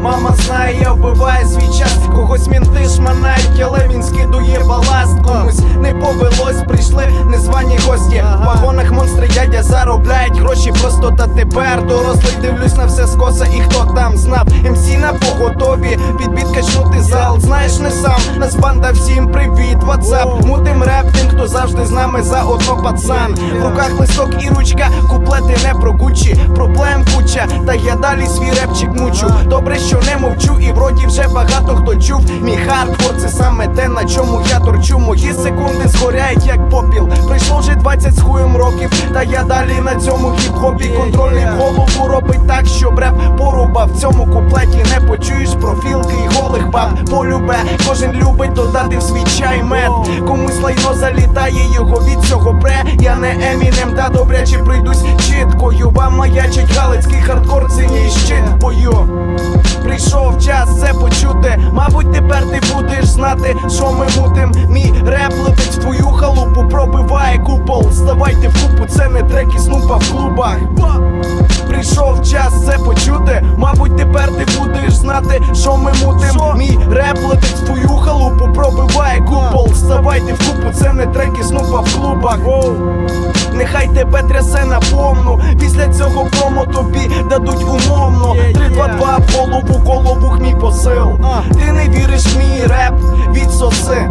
вбиває, вбиває свій час. Когось мінти шманають, але він скидує баласт. Комусь не повелось, прийшли незвані гості. В вагонах монстри дядя заробляють гроші. Просто та тепер дорослий дивлюсь на все скоса. І хто там знав? МС на поготові, ватсап. Мутим реп тим, хто завжди з нами за одно пацан. В руках листок і ручка, куплети не про Гуччі Проблем куча, та я далі свій репчик мучу. Добре, що не мовчу, і вроді вже багато хто чув. Мій хардкор це саме те, на чому я торчу. Мої секунди згоряють, як попіл. Пройшло вже 20 з хуєм років, та я далі на цьому хіп-хопі. Контрольний голову робить так, щоб реп поруба в цьому куплеті не почуєш голих баб. Полюбе, кожен любить додати в свій чай мед. Комусь лайно залітає його від цього пре. Я не емінем, та добряче прийдусь чіткою. Вам маячить галицький хардкор, це мій щит бою. Прийшов час це почути. Мабуть, тепер ти будеш знати, що ми мутим. Мій реп летить в твою халупу, пробиває купол. Ставайте в купу, це не треки снупа в клубах. Прийшов час це почути. Мабуть, тепер ти будеш знати, що ми мутим. Тебе трясе на повну. Після цього промо тобі дадуть умовно. 3-2-2 в голову, колобух мій посил. Ти не віриш мій реп, відсоси.